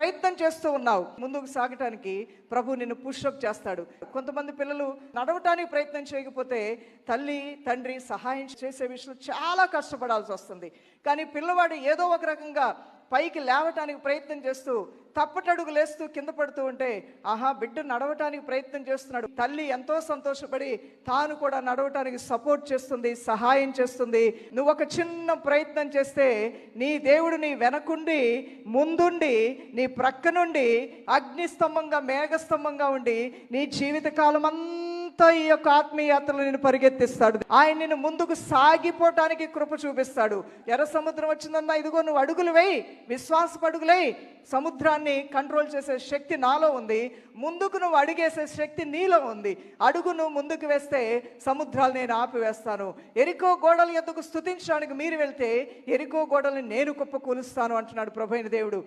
ప్రయత్నం చేస్తూ ఉన్నావు. ముందుకు సాగటానికి ప్రభు నిన్ను పుష్అప్ చేస్తాడు. కొంతమంది పిల్లలు నడవటానికి ప్రయత్నం చేయకపోతే తల్లి తండ్రి సహాయం చేసే విషయంలో చాలా కష్టపడాల్సి వస్తుంది. కానీ పిల్లవాడు ఏదో ఒక రకంగా పైకి లేవటానికి ప్రయత్నం చేస్తూ తప్పటడుగు లేస్తూ కింద పడుతూ ఉంటే ఆహా బిడ్డ నడవటానికి ప్రయత్నం చేస్తున్నాడు. తల్లి ఎంతో సంతోషపడి తాను కూడా నడవటానికి సపోర్ట్ చేస్తుంది సహాయం చేస్తుంది. నువ్వు ఒక చిన్న ప్రయత్నం చేస్తే నీ దేవుడు నీ వెనకుండి ముందుండి నీ ప్రక్క నుండి అగ్నిస్తంభంగా మేఘస్తంభంగా ఉండి నీ జీవితకాలం అంతా ఈ యొక్క ఆత్మీయాత్రలు నేను పరిగెత్తిస్తాడు. ఆయన నిన్ను ముందుకు సాగిపోవటానికి కృప చూపిస్తాడు. ఎర్ర సముద్రం వచ్చిందన్నా ఇదిగో నువ్వు అడుగులు వేయి. విశ్వాసపు అడుగులే సముద్రాన్ని కంట్రోల్ చేసే శక్తి నాలో ఉంది. ముందుకు నువ్వు అడిగేసే శక్తి నీలో ఉంది. అడుగు నువ్వు ముందుకు వేస్తే సముద్రాలు నేను ఆపివేస్తాను. ఎరికో గోడల ఎద్దుకు స్థుతించడానికి మీరు వెళ్తే ఎరికో గోడల్ని నేను కుప్ప కూలుస్తాను అంటున్నాడు ప్రభైన దేవుడు.